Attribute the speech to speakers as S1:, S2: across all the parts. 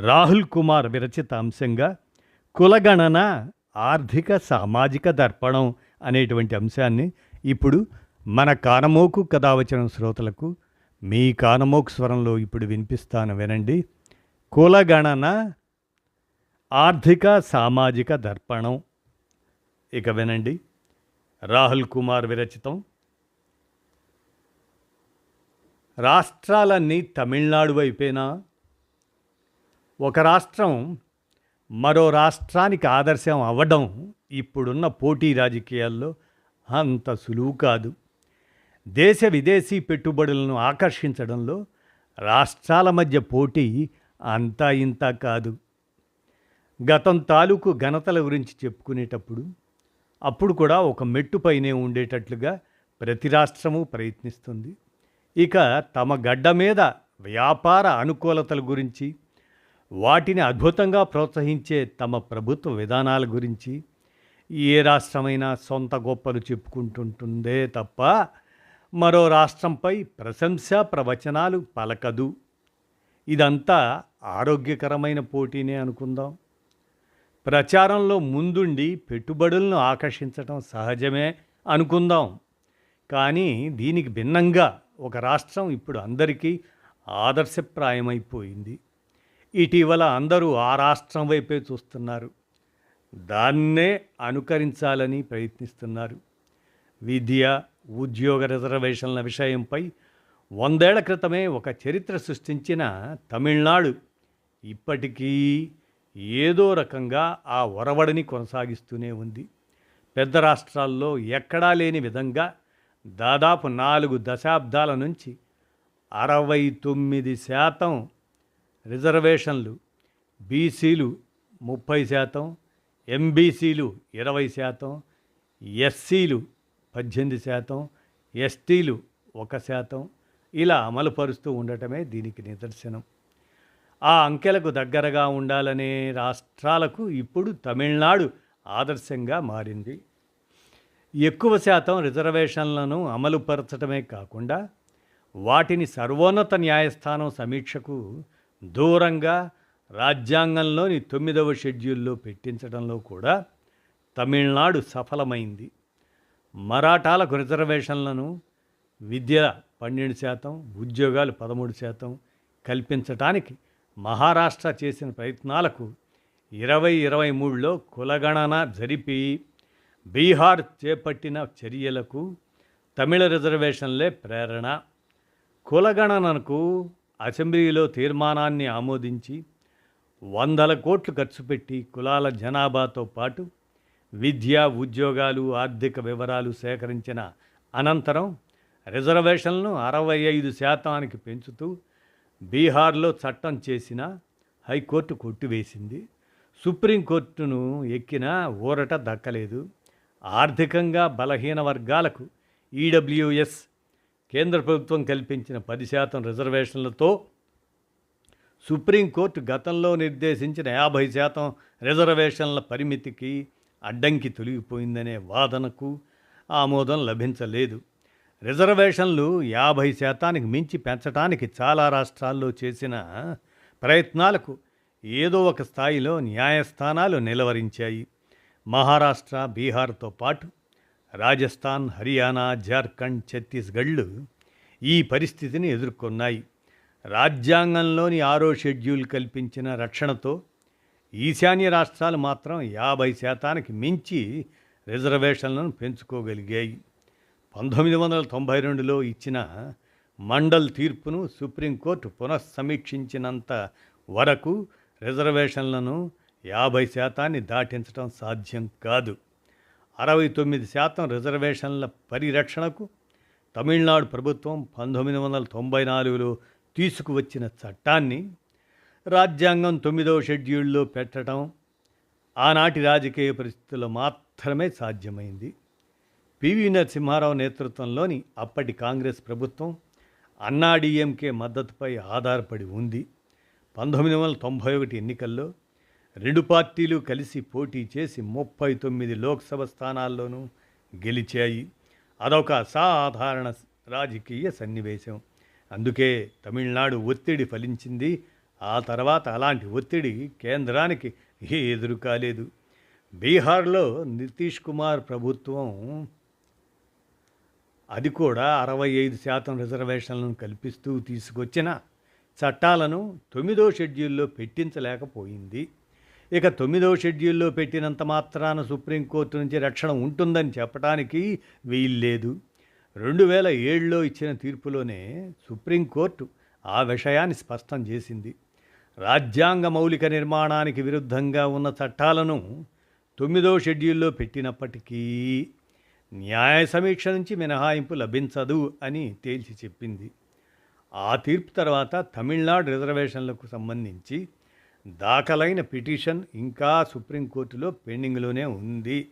S1: రాహుల్ కుమార్ విరచిత అంశంగా కులగణన ఆర్థిక సామాజిక దర్పణం అనేటువంటి అంశాన్ని ఇప్పుడు మన కానమోకు కథావచనం శ్రోతలకు మీ కానమోకు స్వరంలో ఇప్పుడు వినిపిస్తాను వినండి. కులగణన ఆర్థిక సామాజిక దర్పణం. ఇక వినండి. రాహుల్ కుమార్ విరచితం. రాష్ట్రాలన్నీ తమిళనాడు వైపేనా? ఒక రాష్ట్రం మరో రాష్ట్రానికి ఆదర్శం అవ్వడం ఇప్పుడున్న పోటీ రాజకీయాల్లో అంత సులువు కాదు. దేశ విదేశీ పెట్టుబడులను ఆకర్షించడంలో రాష్ట్రాల మధ్య పోటీ అంతా ఇంత కాదు. గతం తాలూకు ఘనతల గురించి చెప్పుకునేటప్పుడు అప్పుడు కూడా ఒక మెట్టుపైనే ఉండేటట్లుగా ప్రతి రాష్ట్రము ప్రయత్నిస్తుంది. ఇక తమ గడ్డ మీద వ్యాపార అనుకూలతల గురించి వాటిని అద్భుతంగా ప్రోత్సహించే తమ ప్రభుత్వ విధానాల గురించి ఏ రాష్ట్రమైనా సొంత గొప్పలు చెప్పుకుంటుంటుందే తప్ప మరో రాష్ట్రంపై ప్రశంసా ప్రవచనాలు పలకదు. ఇదంతా ఆరోగ్యకరమైన పోటీనే అనుకుందాం. ప్రచారంలో ముందుండి పెట్టుబడులను ఆకర్షించటం సహజమే అనుకుందాం. కానీ దీనికి భిన్నంగా ఒక రాష్ట్రం ఇప్పుడు అందరికీ ఆదర్శప్రాయమైపోయింది. ఇటీవల అందరూ ఆ రాష్ట్రం వైపే చూస్తున్నారు. దాన్నే అనుకరించాలని ప్రయత్నిస్తున్నారు. విద్య ఉద్యోగ రిజర్వేషన్ల విషయంపై వందేళ్ళ క్రితమే ఒక చరిత్ర సృష్టించిన తమిళనాడు ఇప్పటికీ ఏదో రకంగా ఆ ఒరవడిని కొనసాగిస్తూనే ఉంది. పెద్ద రాష్ట్రాల్లో ఎక్కడా లేని విధంగా దాదాపు నాలుగు దశాబ్దాల నుంచి అరవై తొమ్మిది శాతం రిజర్వేషన్లు బీసీలు ముప్పై శాతం ఎంబీసీలు ఇరవై శాతం ఎస్సీలు పద్దెనిమిది శాతం ఎస్టీలు ఒక శాతం ఇలా అమలుపరుస్తూ ఉండటమే దీనికి నిదర్శనం. ఆ అంకెలకు దగ్గరగా ఉండాలనే రాష్ట్రాలకు ఇప్పుడు తమిళనాడు ఆదర్శంగా మారింది. ఎక్కువ శాతం రిజర్వేషన్లను అమలుపరచడమే కాకుండా వాటిని సర్వోన్నత న్యాయస్థానం సమీక్షకు దూరంగా రాజ్యాంగంలోని తొమ్మిదవ షెడ్యూల్లో పెట్టించడంలో కూడా తమిళనాడు సఫలమైంది. మరాఠాలకు రిజర్వేషన్లను విద్య పన్నెండు శాతం ఉద్యోగాలు పదమూడు శాతం కల్పించటానికి మహారాష్ట్ర చేసిన ప్రయత్నాలకు ఇరవై ఇరవై మూడులో కులగణన జరిపి బీహార్ చేపట్టిన చర్యలకు తమిళ రిజర్వేషన్లే ప్రేరణ. కులగణనకు అసెంబ్లీలో తీర్మానాన్ని ఆమోదించి వందల కోట్లు ఖర్చు పెట్టి కులాల జనాభాతో పాటు విద్య ఉద్యోగాలు ఆర్థిక వివరాలు సేకరించిన అనంతరం రిజర్వేషన్లను అరవై ఐదు శాతానికి పెంచుతూ బీహార్లో చట్టం చేసిన హైకోర్టు కొట్టివేసింది. సుప్రీంకోర్టును ఎక్కిన ఊరట దక్కలేదు. ఆర్థికంగా బలహీన వర్గాలకు ఈడబ్ల్యూఎస్ కేంద్ర ప్రభుత్వం కల్పించిన పది శాతం రిజర్వేషన్లతో సుప్రీంకోర్టు గతంలో నిర్దేశించిన యాభై శాతం రిజర్వేషన్ల పరిమితికి అడ్డంకి తొలగిపోయిందనే వాదనకు ఆమోదం లభించలేదు. రిజర్వేషన్లు యాభై శాతానికి మించి పెంచడానికి చాలా రాష్ట్రాల్లో చేసిన ప్రయత్నాలకు ఏదో ఒక స్థాయిలో న్యాయస్థానాలు నిలవరించాయి. మహారాష్ట్ర బీహార్తో పాటు రాజస్థాన్ హర్యానా జార్ఖండ్ ఛత్తీస్గఢ్లు ఈ పరిస్థితిని ఎదుర్కొన్నాయి. రాజ్యాంగంలోని ఆరో షెడ్యూల్ కల్పించిన రక్షణతో ఈశాన్య రాష్ట్రాలు మాత్రం యాభై శాతానికి మించి రిజర్వేషన్లను పెంచుకోగలిగాయి. పంతొమ్మిది వందల తొంభై రెండులో ఇచ్చిన మండల్ తీర్పును సుప్రీంకోర్టు పునఃసమీక్షించినంత వరకు రిజర్వేషన్లను యాభై శాతాన్ని దాటించడం సాధ్యం కాదు. అరవై తొమ్మిది శాతం రిజర్వేషన్ల పరిరక్షణకు తమిళనాడు ప్రభుత్వం పంతొమ్మిది వందల తొంభై నాలుగులో తీసుకువచ్చిన చట్టాన్ని రాజ్యాంగం తొమ్మిదవ షెడ్యూల్లో పెట్టడం ఆనాటి రాజకీయ పరిస్థితుల్లో మాత్రమే సాధ్యమైంది. పివి నరసింహారావు నేతృత్వంలోని అప్పటి కాంగ్రెస్ ప్రభుత్వం అన్నాడీఎంకే మద్దతుపై ఆధారపడి ఉంది. పంతొమ్మిది వందల తొంభై ఒకటి ఎన్నికల్లో రెండు పార్టీలు కలిసి పోటీ చేసి ముప్పై తొమ్మిది లోక్సభ స్థానాల్లోనూ గెలిచాయి. అదొక అసాధారణ రాజకీయ సన్నివేశం. అందుకే తమిళనాడు ఒత్తిడి ఫలించింది. ఆ తర్వాత అలాంటి ఒత్తిడి కేంద్రానికి ఎదురు కాలేదు. బీహార్లో నితీష్ కుమార్ ప్రభుత్వం అది కూడా అరవై ఐదు శాతం రిజర్వేషన్లను కల్పిస్తూ తీసుకొచ్చిన చట్టాలను తొమ్మిదో షెడ్యూల్లో పెట్టించలేకపోయింది. ఇక తొమ్మిదవ షెడ్యూల్లో పెట్టినంత మాత్రాన సుప్రీంకోర్టు నుంచి రక్షణ ఉంటుందని చెప్పడానికి వీల్లేదు. రెండు వేల ఏడులో ఇచ్చిన తీర్పులోనే సుప్రీంకోర్టు ఆ విషయాన్ని స్పష్టం చేసింది. రాజ్యాంగ మౌలిక నిర్మాణానికి విరుద్ధంగా ఉన్న చట్టాలను తొమ్మిదో షెడ్యూల్లో పెట్టినప్పటికీ న్యాయ సమీక్ష నుంచి మినహాయింపు లభించదు అని తేల్చి చెప్పింది. ఆ తీర్పు తర్వాత తమిళనాడు రిజర్వేషన్లకు సంబంధించి దాఖలైన పిటిషన్ ఇంకా సుప్రీంకోర్టులో పెండింగ్లోనే ఉంది.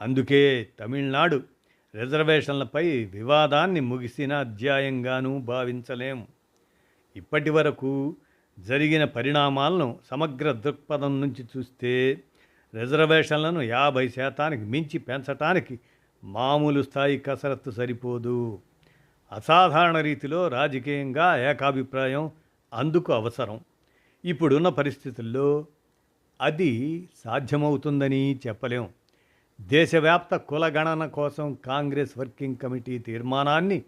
S1: అందుకే తమిళనాడు రిజర్వేషన్లపై వివాదాన్ని ముగిసిన అధ్యాయంగానూ భావించలేం. ఇప్పటి వరకు జరిగిన పరిణామాలను సమగ్ర దృక్పథం నుంచి చూస్తే రిజర్వేషన్లను యాభై శాతానికి మించి పెంచటానికి మామూలు స్థాయి కసరత్తు సరిపోదు. అసాధారణ రీతిలో రాజకీయంగా ఏకాభిప్రాయం అందుకు అవసరం. ఇప్పుడున్న పరిస్థితుల్లో అది సాధ్యమవుతుందని చెప్పలేం. దేశవ్యాప్త కులగణన కోసం కాంగ్రెస్ వర్కింగ్ కమిటీ తీర్మానాన్ని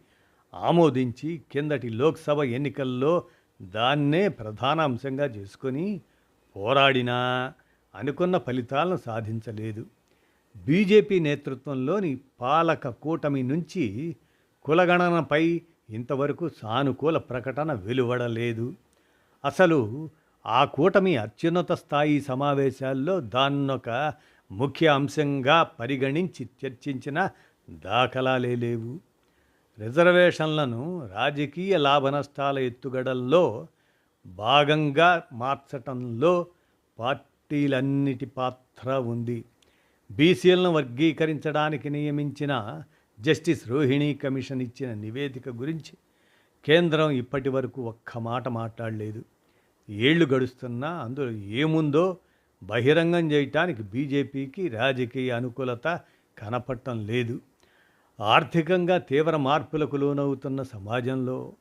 S1: ఆమోదించి కిందటి లోక్సభ ఎన్నికల్లో దాన్నే ప్రధాన అంశంగా చేసుకొని పోరాడినా అనుకున్న ఫలితాలను సాధించలేదు. బీజేపీ నేతృత్వంలోని పాలక కూటమి నుంచి కులగణనపై ఇంతవరకు సానుకూల ప్రకటన వెలువడలేదు. అసలు ఆ కూటమి అత్యున్నత స్థాయి సమావేశాల్లో దాన్నొక ముఖ్య అంశంగా పరిగణించి చర్చించిన దాఖలాలే లేవు. రిజర్వేషన్లను రాజకీయ లాభ నష్టాల ఎత్తుగడల్లో భాగంగా మార్చటంలో పార్టీలన్నిటి పాత్ర ఉంది. బీసీలను వర్గీకరించడానికి నియమించిన జస్టిస్ రోహిణి కమిషన్ ఇచ్చిన నివేదిక గురించి కేంద్రం ఇప్పటి వరకు ఒక్క మాట మాట్లాడలేదు. ఏళ్ళు గడుస్తున్నా అందులో ఏముందో బహిరంగం చేయటానికి బీజేపీకి రాజకీయ అనుకూలత కనపడటం లేదు. ఆర్థికంగా తీవ్ర మార్పులకు లోనవుతున్న సమాజంలో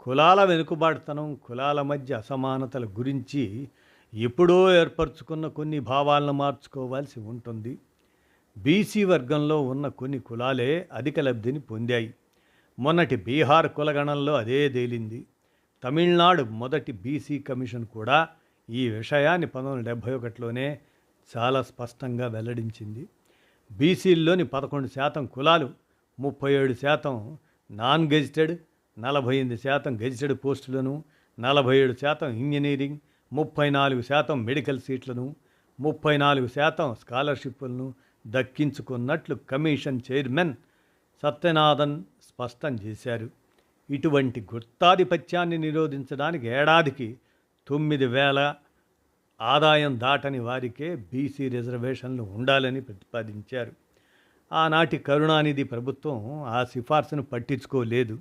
S1: కులాల వెనుకబాటుతనం కులాల మధ్య అసమానతల గురించి ఎప్పుడో ఏర్పరచుకున్న కొన్ని భావాలను మార్చుకోవాల్సి ఉంటుంది. బీసీ వర్గంలో ఉన్న కొన్ని కులాలే అధిక లబ్ధిని పొందాయి. మొన్నటి బీహార్ కులగణంలో అదే తేలింది. తమిళనాడు మొదటి బీసీ కమిషన్ కూడా ఈ విషయాన్ని పంతొమ్మిది వందల డెబ్భై ఒకటిలోనే చాలా స్పష్టంగా వెల్లడించింది. బీసీల్లోని పదకొండు శాతం కులాలు ముప్పై ఏడు శాతం నాన్ గెజిటెడ్ నలభై ఎనిమిది శాతం గెజిటెడ్ పోస్టులను నలభై ఏడు శాతం ఇంజనీరింగ్ ముప్పై నాలుగు శాతం మెడికల్ సీట్లను ముప్పై నాలుగు శాతం స్కాలర్షిప్లను దక్కించుకున్నట్లు కమిషన్ చైర్మన్ సత్యనాథన్ స్పష్టం చేశారు. ఇటువంటి గుత్తాధిపత్యాన్ని నిరోధించడానికి ఏడాదికి తొమ్మిది వేల ఆదాయం దాటని వారికే బీసీ రిజర్వేషన్లు ఉండాలని ప్రతిపాదించారు. ఆనాటి కరుణానిధి ప్రభుత్వం ఆ సిఫార్సును పట్టించుకోలేదు.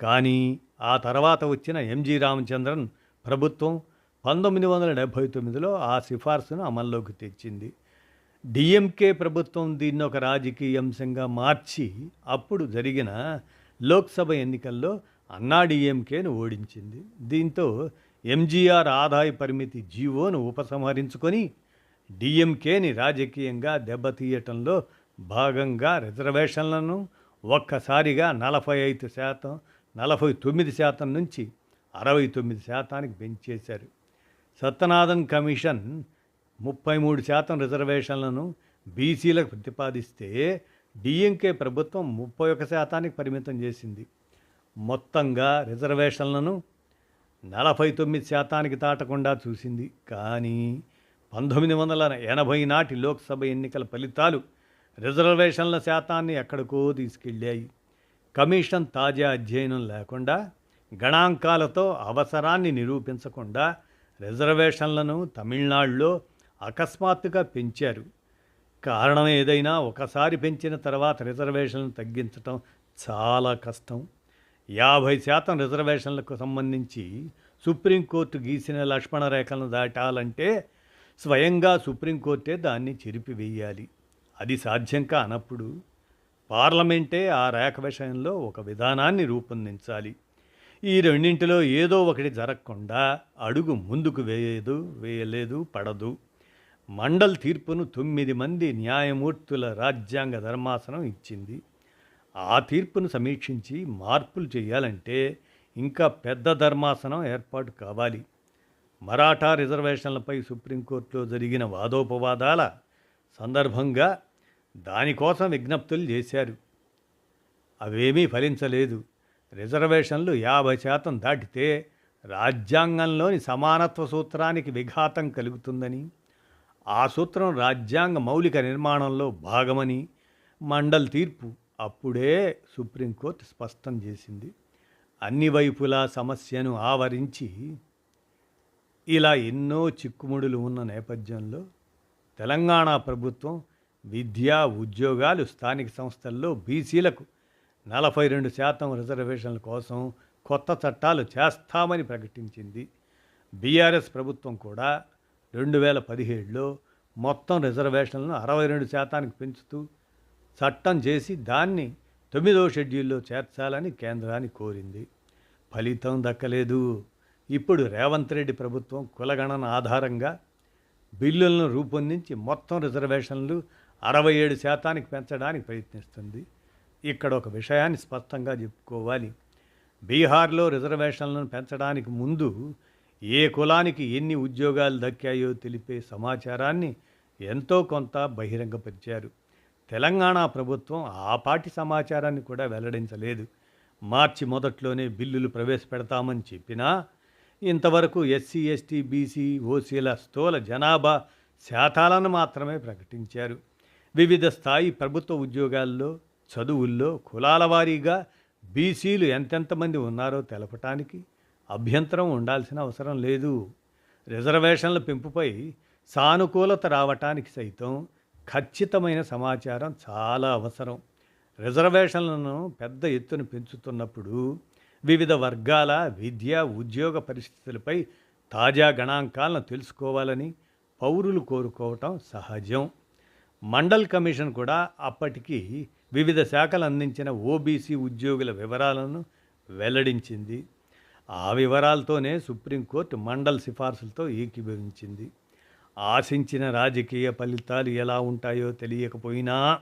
S1: కానీ ఆ తర్వాత వచ్చిన ఎంజి రామచంద్రన్ ప్రభుత్వం పంతొమ్మిది వందల డెబ్భై తొమ్మిదిలో ఆ సిఫార్సును అమల్లోకి తెచ్చింది. డిఎంకే ప్రభుత్వం దీన్ని ఒక రాజకీయ అంశంగా మార్చి అప్పుడు జరిగిన లోక్సభ ఎన్నికల్లో అన్నాడీఎంకేను ఓడించింది. దీంతో ఎంజీఆర్ ఆదాయ పరిమితి జీవోను ఉపసంహరించుకొని డిఎంకేని రాజకీయంగా దెబ్బతీయటంలో భాగంగా రిజర్వేషన్లను ఒక్కసారిగా నలభై ఐదు శాతం నలభై తొమ్మిది శాతం నుంచి అరవై తొమ్మిది శాతానికి పెంచేశారు. సత్యనాథన్ కమిషన్ ముప్పై మూడు శాతం రిజర్వేషన్లను బీసీలకు ప్రతిపాదిస్తే డిఎంకే ప్రభుత్వం ముప్పై ఒక శాతానికి పరిమితం చేసింది. మొత్తంగా రిజర్వేషన్లను నలభై తొమ్మిది శాతానికి దాటకుండా చూసింది. కానీ పంతొమ్మిది వందల ఎనభై నాటి లోక్సభ ఎన్నికల ఫలితాలు రిజర్వేషన్ల శాతాన్ని ఎక్కడికో తీసుకెళ్ళాయి. కమిషన్ తాజా అధ్యయనం లేకుండా గణాంకాలతో అవసరాన్ని నిరూపించకుండా రిజర్వేషన్లను తమిళనాడులో అకస్మాత్తుగా పెంచారు. కారణం ఏదైనా ఒకసారి పెంచిన తర్వాత రిజర్వేషన్లు తగ్గించటం చాలా కష్టం. యాభై శాతం రిజర్వేషన్లకు సంబంధించి సుప్రీంకోర్టు గీసిన లక్ష్మణ రేఖలను దాటాలంటే స్వయంగా సుప్రీంకోర్టే దాన్ని చెరిపివేయాలి. అది సాధ్యం కానప్పుడు పార్లమెంటే ఆ రేఖ విషయంలో ఒక విధానాన్ని రూపొందించాలి. ఈ రెండింటిలో ఏదో ఒకటి జరగకుండా అడుగు ముందుకు వేయదు వేయలేదు పడదు. మండల్ తీర్పును తొమ్మిది మంది న్యాయమూర్తుల రాజ్యాంగ ధర్మాసనం ఇచ్చింది. ఆ తీర్పును సమీక్షించి మార్పులు చేయాలంటే ఇంకా పెద్ద ధర్మాసనం ఏర్పాటు కావాలి. మరాఠా రిజర్వేషన్లపై సుప్రీంకోర్టులో జరిగిన వాదోపవాదాల సందర్భంగా దానికోసం విజ్ఞప్తులు చేశారు. అవేమీ ఫలించలేదు. రిజర్వేషన్లు యాభై శాతం దాటితే రాజ్యాంగంలోని సమానత్వ సూత్రానికి విఘాతం కలుగుతుందని ఆ సూత్రం రాజ్యాంగ మౌలిక నిర్మాణంలో భాగమని మండల్ తీర్పు అప్పుడే సుప్రీంకోర్టు స్పష్టం చేసింది. అన్ని వైపులా సమస్యను ఆవరించి ఇలా ఎన్నో చిక్కుముడులు ఉన్న నేపథ్యంలో తెలంగాణ ప్రభుత్వం విద్యా ఉద్యోగాలు స్థానిక సంస్థల్లో బీసీలకు నలభై రెండు శాతం రిజర్వేషన్ల కోసం కొత్త చట్టాలు చేస్తామని ప్రకటించింది. బీఆర్ఎస్ ప్రభుత్వం కూడా రెండు వేల పదిహేడులో మొత్తం రిజర్వేషన్లను అరవై రెండు శాతానికి పెంచుతూ చట్టం చేసి దాన్ని తొమ్మిదో షెడ్యూల్లో చేర్చాలని కేంద్రాన్ని కోరింది. ఫలితం దక్కలేదు. ఇప్పుడు రేవంత్ రెడ్డి ప్రభుత్వం కులగణన ఆధారంగా బిల్లులను రూపొందించి మొత్తం రిజర్వేషన్లు అరవై ఏడు శాతానికి పెంచడానికి ప్రయత్నిస్తుంది. ఇక్కడ ఒక విషయాన్ని స్పష్టంగా చెప్పుకోవాలి. బీహార్లో రిజర్వేషన్లను పెంచడానికి ముందు ఏ కులానికి ఎన్ని ఉద్యోగాలు దక్కాయో తెలిపే సమాచారాన్ని ఎంతో కొంత బహిరంగపరిచారు. తెలంగాణ ప్రభుత్వం ఆ పాటి సమాచారాన్ని కూడా వెల్లడించలేదు. మార్చి మొదట్లోనే బిల్లులు ప్రవేశపెడతామని చెప్పినా ఇంతవరకు ఎస్సీ ఎస్టీ బీసీ ఓసీల స్థూల జనాభా శాతాలను మాత్రమే ప్రకటించారు. వివిధ స్థాయి ప్రభుత్వ ఉద్యోగాల్లో చదువుల్లో కులాల వారీగా బీసీలు ఎంతెంతమంది ఉన్నారో తెలపటానికి అభ్యంతరం ఉండాల్సిన అవసరం లేదు. రిజర్వేషన్ల పెంపుపై సానుకూలత రావటానికి సైతం ఖచ్చితమైన సమాచారం చాలా అవసరం. రిజర్వేషన్లను పెద్ద ఎత్తున పెంచుతున్నప్పుడు వివిధ వర్గాల విద్య ఉద్యోగ పరిస్థితులపై తాజా గణాంకాలను తెలుసుకోవాలని పౌరులు కోరుకోవటం సహజం. మండల్ కమిషన్ కూడా అప్పటికి వివిధ శాఖలు అందించిన ఓబీసీ ఉద్యోగుల వివరాలను వెల్లడించింది. ఆ వివరాలతోనే సుప్రీంకోర్టు మండల్ సిఫార్సులతో ఏకీభవించింది. ఆశించిన రాజకీయ ఫలితాలు ఎలా ఉంటాయో తెలియకపోయినా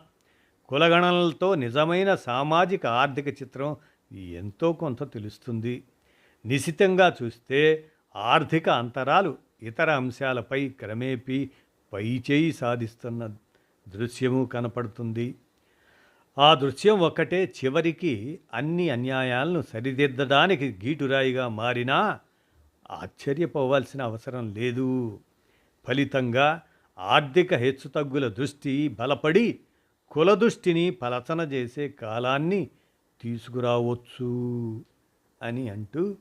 S1: కులగణనలతో నిజమైన సామాజిక ఆర్థిక చిత్రం ఎంతో కొంత తెలుస్తుంది. నిశితంగా చూస్తే ఆర్థిక అంతరాలు ఇతర అంశాలపై క్రమేపీ పైచేయి సాధిస్తున్న దృశ్యము కనపడుతుంది. ఆ దృశ్యం ఒక్కటే చివరికి అన్ని అన్యాయాలను సరిదిద్దడానికి గీటురాయిగా మారినా ఆశ్చర్యపోవాల్సిన అవసరం లేదు. ఫలితంగా ఆర్థిక హెచ్చుతగ్గుల దృష్టి బలపడి కుల దృష్టిని పలచన చేసే కాలాన్ని తీసుకురావచ్చు అని అంటూ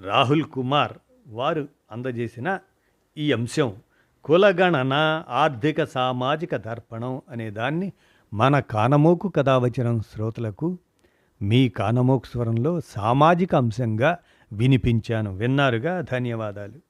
S1: రాహుల్ కుమార్ వారు అందజేసిన ఈ అంశం కులగణన ఆర్థిక సామాజిక దర్పణం అనే దాన్ని మన కానమోకు కథావచనం శ్రోతలకు మీ కానమోకు స్వరంలో సామాజిక అంశంగా వినిపించాను. విన్నారుగా? ధన్యవాదాలు.